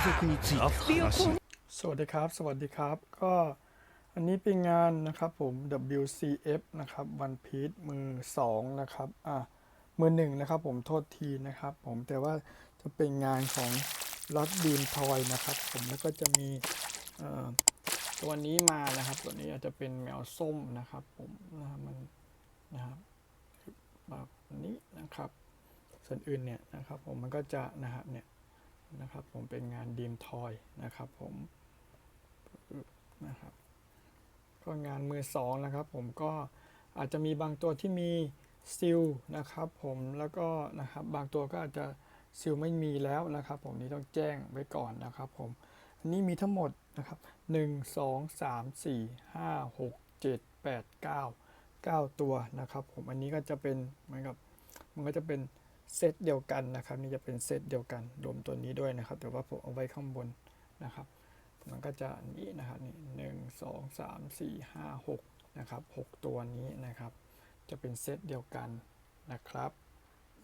สวัสดีครับ สวัสดีครับ ก็อันนี้เป็นงานนะครับผม WCF นะครับวันพีทเมือ 2 นะครับ อะ มือ 1 นะครับผมโทษทีนะครับผม แต่ว่าจะเป็นงานของล็อตบีมทอยนะครับผม แล้วก็จะมีตัวนี้มานะครับ ตัวนี้อาจจะเป็นแมวส้มนะครับผมนะมันนะครับแบบนี้นะครับ ส่วนอื่นเนี่ยนะครับผม มันก็จะนะครับเนี่ย นะครับผมเป็นงานดีมทอยนะครับผมนะครับก็งานมือสองนะครับผมก็อาจจะมีบางตัวที่มีซิลนะครับผมแล้วก็นะครับบางตัวก็อาจจะซิลไม่มีแล้วนะครับผมนี่ต้องแจ้งไว้ก่อนนะครับผมอันนี้มีทั้งหมดนะครับ1 2 3 4 5 6 7 8 9 9 ตัวนะครับผมอันนี้ก็จะเป็นเหมือนกับมันก็จะเป็น เซตเดียวกันนะครับ นี่จะเป็นเซตเดียวกันรวมตัวนี้ด้วยนะครับ แต่ว่าผมเอาไว้ข้างบนนะครับ มันก็จะนี้นะครับนี่หนึ่งสองสามสี่ห้าหกนะครับหกตัวนี้นะครับ จะเป็นเซตเดียวกันนะครับ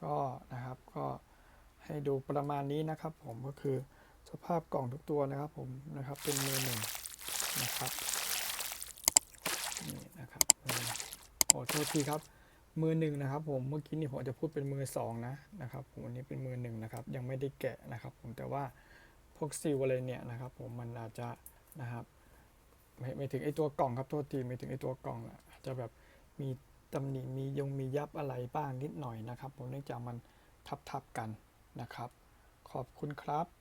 ก็นะครับก็ให้ดูประมาณนี้นะครับ ผมก็คือสภาพกล่องทุกตัวนะครับ ผมนะครับเป็นมือหนึ่งนะครับนี่นะครับนี่ขอโทษทีครับ มือหนึ่งนะครับผมเมื่อกี้นี่ผมอาจจะพูดเป็นมือสองนะนะครับผมอันนี้เป็นมือหนึ่งนะครับ ยังไม่ได้แกะนะครับ ผมแต่ว่าพวกซิลอะไรเนี่ยนะครับ ผมมันอาจจะนะครับไม่ไม่ถึงไอตัวกล่องครับโทษทีไม่ถึงไอตัวกล่องอะอาจจะแบบมีตำหนิมียงมียับอะไรบ้างนิดหน่อยนะครับ ผมเนื่องจากมันทับทับๆกันนะครับ ขอบคุณครับ